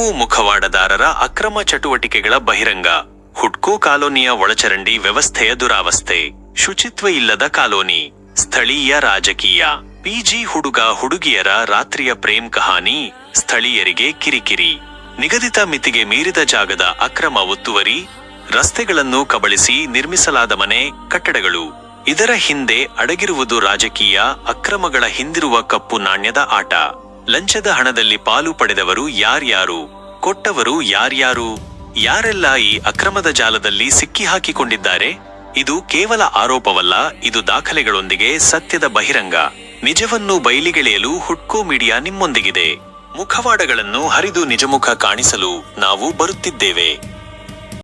ಮುಖವಾಡದಾರರ ಅಕ್ರಮ ಚಟುವಟಿಕೆಗಳ ಬಹಿರಂಗ. ಹುಡ್ಕೋ ಕಾಲೋನಿಯ ಒಳಚರಂಡಿ ವ್ಯವಸ್ಥೆಯ ದುರಾವಸ್ಥೆ. ಶುಚಿತ್ವ ಇಲ್ಲದ ಕಾಲೋನಿ. ಸ್ಥಳೀಯ ರಾಜಕೀಯ. ಪಿಜಿ ಹುಡುಗ ಹುಡುಗಿಯರ ರಾತ್ರಿಯ ಪ್ರೇಮ್ ಕಹಾನಿ, ಸ್ಥಳೀಯರಿಗೆ ಕಿರಿಕಿರಿ. ನಿಗದಿತ ಮಿತಿಗೆ ಮೀರಿದ ಜಾಗದ ಅಕ್ರಮ ಒತ್ತುವರಿ, ರಸ್ತೆಗಳನ್ನು ಕಬಳಿಸಿ ನಿರ್ಮಿಸಲಾದ ಮನೆ, ಕಟ್ಟಡಗಳು. ಇದರ ಹಿಂದೆ ಅಡಗಿರುವುದು ರಾಜಕೀಯ, ಅಕ್ರಮಗಳ ಹಿಂದಿರುವ ಕಪ್ಪು ನಾಣ್ಯದ ಆಟ. ಲಂಚದ ಹಣದಲ್ಲಿ ಪಾಲು ಪಡೆದವರು ಯಾರ್ಯಾರು? ಕೊಟ್ಟವರು ಯಾರ್ಯಾರು? ಯಾರೆಲ್ಲ ಈ ಅಕ್ರಮದ ಜಾಲದಲ್ಲಿ ಸಿಕ್ಕಿಹಾಕಿಕೊಂಡಿದ್ದಾರೆ? ಇದು ಕೇವಲ ಆರೋಪವಲ್ಲ, ಇದು ದಾಖಲೆಗಳೊಂದಿಗೆ ಸತ್ಯದ ಬಹಿರಂಗ. ನಿಜವನ್ನು ಬಯಲಿಗೆಳೆಯಲು ಹುಡ್ಕೋ ಮೀಡಿಯಾ ನಿಮ್ಮೊಂದಿಗಿದೆ. ಮುಖವಾಡಗಳನ್ನು ಹರಿದು ನಿಜಮುಖ ಕಾಣಿಸಲು ನಾವು ಬರುತ್ತಿದ್ದೇವೆ.